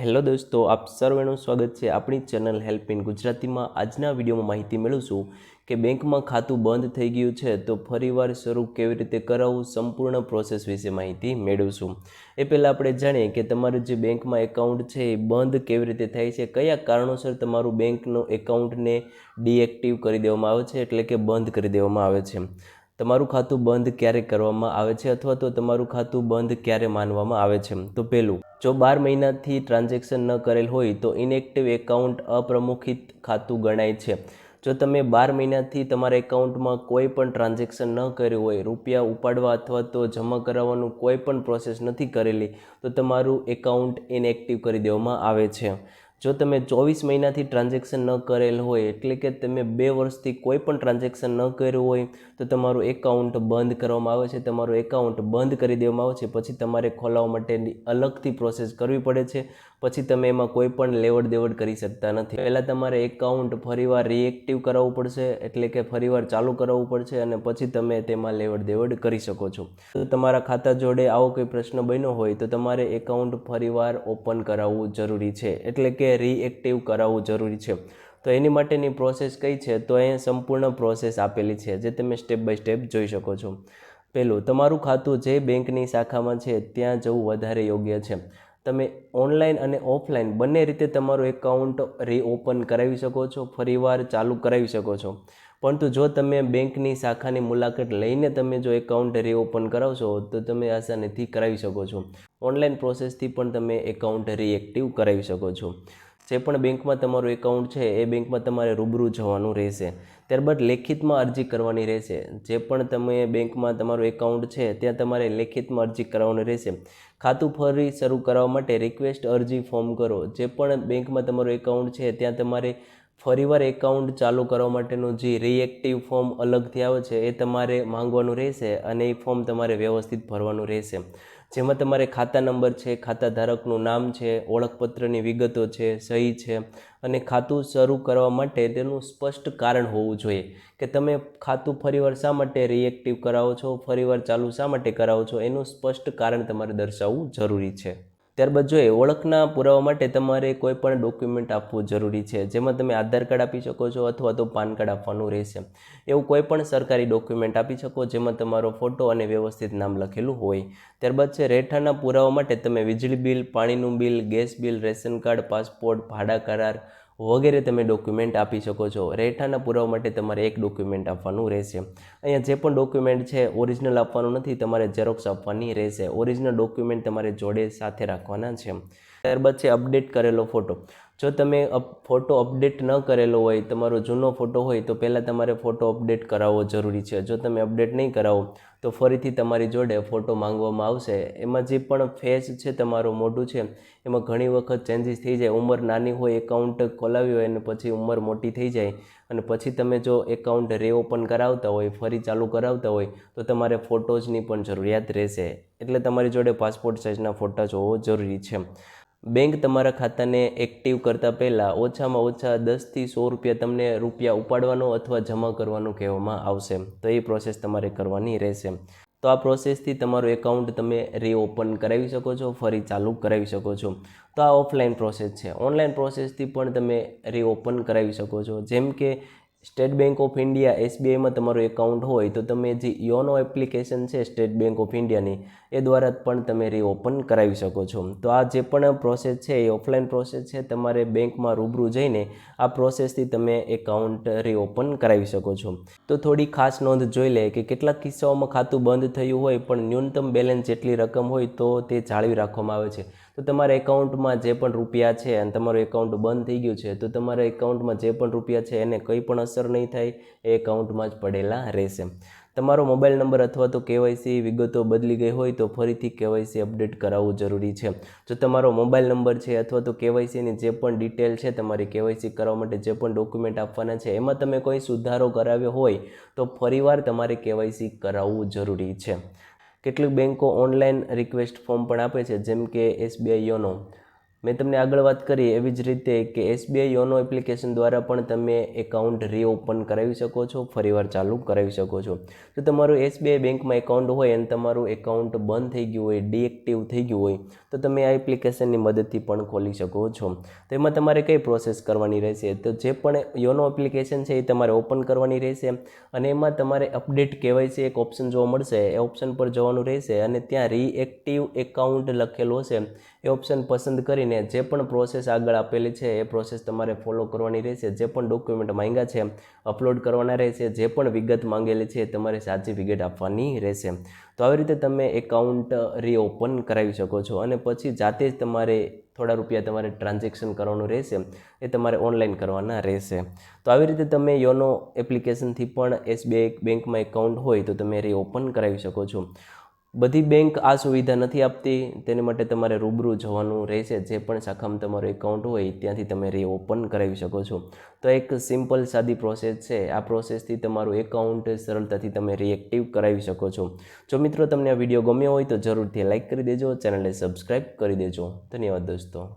Hello દોસ્તો, આપ સર્વેનું સ્વાગત છે આપણી ચેનલ હેલ્પ ઇન ગુજરાતીમાં. આજના વિડીયોમાં માહિતી મેળવશું કે બેંકમાં ખાતું બંધ થઈ ગયું છે તો ફરીવાર શરૂ કેવી રીતે કરાવવું સંપૂર્ણ પ્રોસેસ વિશે માહિતી મેળવશું. એ પહેલાં આપણે જાણીએ કે તમારું જે બેંકમાં એકાઉન્ટ છે એ બંધ કેવી રીતે થાય છે, કયા કારણોસર તમારું બેંકનું એકાઉન્ટને ડીએક્ટિવ કરી દેવામાં આવે છે, એટલે કે બંધ કરી દેવામાં આવે છે. તમારું ખાતું બંધ ક્યારે કરવામાં આવે છે અથવા તો તમારું ખાતું બંધ ક્યારે માનવામાં આવે છે? તો પહેલું, જો બાર મહિનાથી ટ્રાન્ઝેક્શન ન કરેલ હોય તો ઇનએક્ટિવ એકાઉન્ટ અપ્રમુખિત ખાતું ગણાય છે. જો તમે બાર મહિનાથી તમારા એકાઉન્ટમાં કોઈ પણ ટ્રાન્ઝેક્શન ન કર્યું હોય, રૂપિયા ઉપાડવા અથવા તો જમા કરાવવાનું કોઈ પણ પ્રોસેસ નથી કરેલી, તો તમારું એકાઉન્ટ ઇનએક્ટિવ કરી દેવામાં આવે છે. જો તમે ચોવીસ મહિનાથી ટ્રાન્ઝેક્શન ન કરેલ હોય, એટલે કે તમે બે વર્ષથી કોઈ પણ ટ્રાન્ઝેક્શન ન કર્યું હોય, તો તમારું એકાઉન્ટ બંધ કરવામાં આવે છે. તમારું એકાઉન્ટ બંધ કરી દેવામાં આવે છે. પછી તમારે ખોલાવવા માટેની અલગથી પ્રોસેસ કરવી પડે છે. પછી તમે એમાં કોઈ પણ લેવડ દેવડ કરી શકતા નથી. પહેલાં તમારે એકાઉન્ટ ફરીવાર રિએક્ટિવ કરાવવું પડશે, એટલે કે ફરીવાર ચાલુ કરાવવું પડશે અને પછી તમે તેમાં લેવડ દેવડ કરી શકો છો. તો તમારા ખાતા જોડે આવો કોઈ પ્રશ્ન બન્યો હોય, તો તમારે એકાઉન્ટ ફરીવાર ઓપન કરાવવું જરૂરી છે. એટલે કે રીએક્ટિવ કરાવવું જરૂરી છે. તો એની માટેની પ્રોસેસ કઈ છે? તો અહીંયા સંપૂર્ણ પ્રોસેસ આપેલી છે, જે તમે સ્ટેપ બાય સ્ટેપ જોઈ શકો છો. પહેલું, તમારું ખાતું જે બેંકની શાખામાં છે, ત્યાં જવું વધારે યોગ્ય છે. તમે ઓનલાઈન અને ઓફલાઈન બંને રીતે તમારું એકાઉન્ટ રીઓપન કરાવી શકો છો, ફરીવાર ચાલુ કરાવી શકો છો. પરંતુ જો તમે બેંકની શાખાની મુલાકાત લઈને તમે જો એકાઉન્ટ રીઓપન કરાવશો તો તમે આસાનીથી કરાવી શકો છો. ઓનલાઈન પ્રોસેસથી પણ તમે એકાઉન્ટ રીએક્ટિવ કરાવી શકો છો. જે પણ બેંકમાં તમારું એકાઉન્ટ છે, એ બેંકમાં તમારે રૂબરૂ જવાનું રહેશે. ત્યારબાદ લેખિતમાં અરજી કરવાની રહેશે. જે પણ તમે બેંકમાં તમારું એકાઉન્ટ છે, ત્યાં તમારે લેખિતમાં અરજી કરવાનું રહેશે. ખાતું ફરી શરૂ કરાવવા માટે રિક્વેસ્ટ અરજી ફોર્મ કરો. જે પણ બેંકમાં તમારું એકાઉન્ટ છે, ત્યાં તમારે ફરીવાર એકાઉન્ટ ચાલુ કરવા માટેનું જે રિએક્ટિવ ફોર્મ અલગથી આવે છે, એ તમારે માંગવાનું રહેશે અને એ ફોર્મ તમારે વ્યવસ્થિત ભરવાનું રહેશે. જેમાં તમારે ખાતા નંબર છે, ખાતા ધારકનું નામ છે, ઓળખપત્રની વિગતો છે, સહી છે અને ખાતું શરૂ કરવા માટે તેનું સ્પષ્ટ કારણ હોવું જોઈએ કે તમે ખાતું ફરીવાર શા માટે રિએક્ટિવ કરાવો છો, ફરીવાર ચાલુ શા માટે કરાવો છો, એનું સ્પષ્ટ કારણ તમારે દર્શાવવું જરૂરી છે. ત્યારબાદ જોઈએ ઓળખના પુરાવા માટે તમારે કોઈ પણ ડોક્યુમેન્ટ આપવું જરૂરી છે, જેમાં તમે આધાર કાર્ડ આપી શકો છો અથવા તો પાન કાર્ડ આપવાનું રહેશે. એવું કોઈ પણ સરકારી ડોક્યુમેન્ટ આપી શકો જેમાં તમારો ફોટો અને વ્યવસ્થિત નામ લખેલું હોય. ત્યારબાદ છે, રહેઠાણના પુરાવા માટે તમે વીજળી બિલ, પાણીનું bill, gas bill, ration card, passport, ભાડા કરાર વગેરે તમે ડોક્યુમેન્ટ આપી શકો છો. રહેઠાણના પુરાવા માટે તમારે એક ડોક્યુમેન્ટ આપવાનું રહેશે. અહીંયા જે પણ ડોક્યુમેન્ટ છે ઓરિજિનલ આપવાનું નથી, તમારે ઝેરોક્સ આપવાની રહેશે. ઓરિજિનલ ડોક્યુમેન્ટ તમારે જોડે સાથે રાખવાના છે. ત્યારબાદ છે અપડેટ કરેલો ફોટો જો તમે ફોટો અપડેટ ન કરેલો હોય, તમારો જૂનો ફોટો હોય, તો પહેલાં તમારે ફોટો અપડેટ કરાવવો જરૂરી છે. જો તમે અપડેટ નહીં કરાવો, તો ફરીથી તમારી જોડે ફોટો માંગવામાં આવશે. એમાં જે પણ ફેસ છે તમારું મોઢું છે, એમાં ઘણી વખત ચેન્જીસ થઈ જાય. ઉંમર નાની હોય એકાઉન્ટ ખોલાવી હોય, અને પછી ઉંમર મોટી થઈ જાય. અને પછી તમે જો એકાઉન્ટ રીઓપન કરાવતા હોય, ફરી ચાલુ કરાવતા હોય, તો તમારે ફોટોઝની પણ જરૂરિયાત રહેશે. એટલે તમારી જોડે પાસપોર્ટ સાઇઝના ફોટા જોવો જરૂરી છે. બેંક તમારા ખાતાને એક્ટિવ કરતાં પહેલાં ઓછામાં ઓછા દસથી સો રૂપિયા તમને રૂપિયા ઉપાડવાનો અથવા જમા કરવાનું કહેવામાં આવશે. તો એ પ્રોસેસ તમારે કરવાની રહેશે. તો આ પ્રોસેસથી તમારું એકાઉન્ટ તમે રીઓપન કરાવી શકો છો, ફરી ચાલુ કરાવી શકો છો. તો આ ઓફલાઈન પ્રોસેસ છે. ઓનલાઈન પ્રોસેસથી પણ તમે રીઓપન કરાવી શકો છો. જેમ કે સ્ટેટ બેંક ઓફ ઇન્ડિયા, એસબીઆઈમાં તમારું એકાઉન્ટ હોય તો તમે જે યોનો એપ્લિકેશન છે સ્ટેટ બેંક ઓફ ઇન્ડિયાની, એ દ્વારા પણ તમે રીઓપન કરાવી શકો છો. તો આ જે પણ પ્રોસેસ છે, એ ઓફલાઈન પ્રોસેસ છે, તમારે બેંકમાં રૂબરૂ જઈને આ પ્રોસેસથી તમે એકાઉન્ટ રીઓપન કરાવી શકો છો. તો થોડી ખાસ નોંધ જોઈ લે કે કેટલાક કિસ્સાઓમાં ખાતું બંધ થયું હોય, પણ ન્યૂનતમ બેલેન્સ જેટલી રકમ હોય તો તે જાળવી રાખવામાં આવે છે. તો તમારા એકાઉન્ટમાં જે પણ રૂપિયા છે અને તમારું એકાઉન્ટ બંધ થઈ ગયું છે, તો તમારા એકાઉન્ટમાં જે પણ રૂપિયા છે એને કંઈ પણ અસર નહીં થાય, એ એકાઉન્ટમાં જ પડેલા રહેશે. તમારો મોબાઈલ નંબર અથવા તો કેવાયસી વિગતો બદલી ગઈ હોય તો ફરીથી કેવાયસી અપડેટ કરાવવું જરૂરી છે. જો તમારો મોબાઈલ નંબર છે અથવા તો કેવાયસીની જે પણ ડિટેલ છે તમારી કેવાયસી કરવા માટે જે પણ ડોક્યુમેન્ટ આપવાના છે, એમાં તમે કોઈ સુધારો કરાવ્યો હોય તો ફરીવાર તમારે કેવાયસી કરાવવું જરૂરી છે. કેટલીક બેન્કો ઓનલાઈન રિક્વેસ્ટ ફોર્મ પણ આપે છે જેમ કે એસબીઆઈ યોનો મેં તમને આગળ વાત કરી એવી જ રીતે કે એસબીઆઈ યોનો એપ્લિકેશન દ્વારા પણ તમે એકાઉન્ટ રીઓપન કરાવી શકો છો, ફરીવાર ચાલુ કરાવી શકો છો. જો તમારું એસબીઆઈ બેંકમાં એકાઉન્ટ હોય અને તમારું એકાઉન્ટ બંધ થઈ ગયું હોય ડીએક્ટિવ થઈ ગયું હોય, તો તમે આ એપ્લિકેશનની મદદથી પણ ખોલી શકો છો. તો એમાં તમારે કઈ પ્રોસેસ કરવાની રહેશે? તો જે પણ યોનો એપ્લિકેશન છે એ તમારે ઓપન કરવાની રહેશે અને એમાં તમારે અપડેટ કહેવાય છે એક ઓપ્શન જોવા મળશે. એ ઓપ્શન પર જવાનું રહેશે અને ત્યાં રીએક્ટિવ એકાઉન્ટ લખેલો હશે. એ ઓપ્શન પસંદ કરીને જે પણ પ્રોસેસ આગળ આપેલી છે, એ પ્રોસેસ તમારે ફોલો કરવાની રહેશે. જે પણ ડોક્યુમેન્ટ માંગ્યા છે અપલોડ કરવાના રહેશે. જે પણ વિગત માંગેલી છે તમારે સાચી વિગત આપવાની રહેશે. તો આવી રીતે તમે એકાઉન્ટ રીઓપન કરાવી શકો છો અને પછી જાતે જ તમારે થોડા રૂપિયા તમારે ટ્રાન્ઝેક્શન કરવાનું રહેશે, એ તમારે ઓનલાઈન કરવાના રહેશે. તો આવી રીતે તમે યોનો એપ્લિકેશનથી પણ એસબીઆઈ બેંકમાં એકાઉન્ટ હોય તો તમે રીઓપન કરાવી શકો છો. બધી બેંક આ સુવિધા નથી આપતી, તેને માટે તમારે રૂબરૂ જવાનું રહેશે. જે પણ શાખામાં તમારું એકાઉન્ટ હોય ત્યાંથી તમે રીઓપન કરાવી શકો છો. તો એક સિમ્પલ સાદી પ્રોસેસ છે. આ પ્રોસેસથી તમારું એકાઉન્ટ સરળતાથી તમે રિએક્ટિવ કરાવી શકો છો. જો મિત્રો તમને આ વીડિયો ગમ્યો હોય તો જરૂરથી લાઇક કરી દેજો. ચેનલને સબસ્ક્રાઈબ કરી દેજો. ધન્યવાદ દોસ્તો.